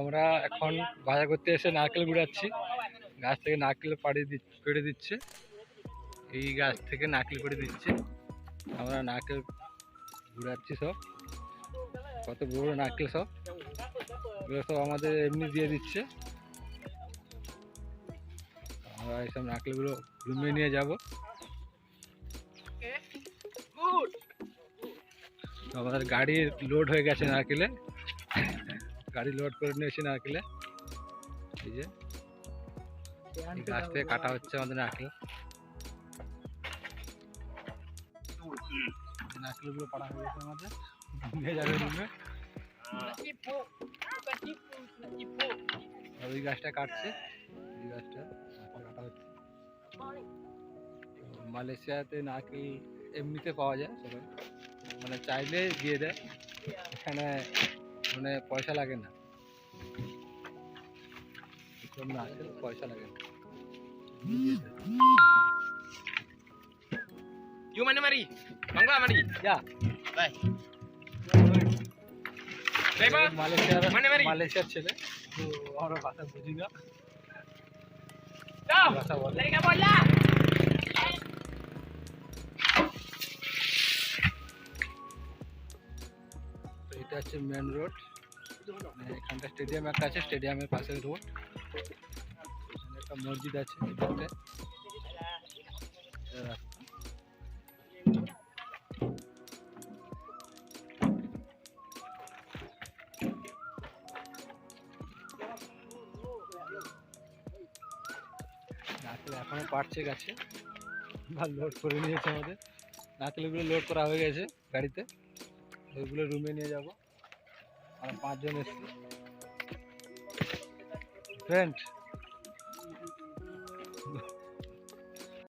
আমরা এখন বাজার করতে এসে নারকেল গুড়াচ্ছি। গাছ থেকে নারকেল পাড়ি পেড়ে দিচ্ছে। এই গাছ থেকে নারকেল পেড়ে দিচ্ছে। আমরা নারকেল ঘুরাচ্ছি সব। কত বড় নারকেল সব। এগুলো সব আমাদের এমনি দিয়ে দিচ্ছে। আমরা এইসব নারকেলগুলো রুমে নিয়ে যাব। আমাদের গাড়ি লোড হয়ে গেছে নারকেলে। গাড়ি লোড করে নিয়ে এসে নারকেলে। এই যে গাছ থেকে কাটা হচ্ছে আমাদের নারকেল। নারকেলগুলো আমাদের। ওই গাছটা এই গাছটা হচ্ছে। মালয়েশিয়াতে নারকেল এমনিতে পাওয়া যায় সবাই মানে চাইলে দিয়ে দেয়। এখানে মানে পয়সা লাগে না পয়সা লাগে না। Yung mana mari? Bangga mari. যা Bye. Bye মালয়েশিয়ার মানে বাড়ি? মালয়েশিয়ার ছেলে আমরা ভাষা বুঝি না Jom. ভাষা বলে Lari তো এটা হচ্ছে মেন রোড মানে এখানটা স্টেডিয়াম একটা আছে স্টেডিয়ামের পাশে রোড এখানে একটা মসজিদ আছে এদিকটায়। এটা রাস্তা। নারকেল এখনও পাড়ছে গাছে। বা লোড করে নিয়েছে আমাদের। নারকেলগুলো লোড করা হয়ে গেছে গাড়িতে। ওইগুলো রুমে নিয়ে যাব। আমরা পাঁচজন এসেছি। ফ্রেন্ড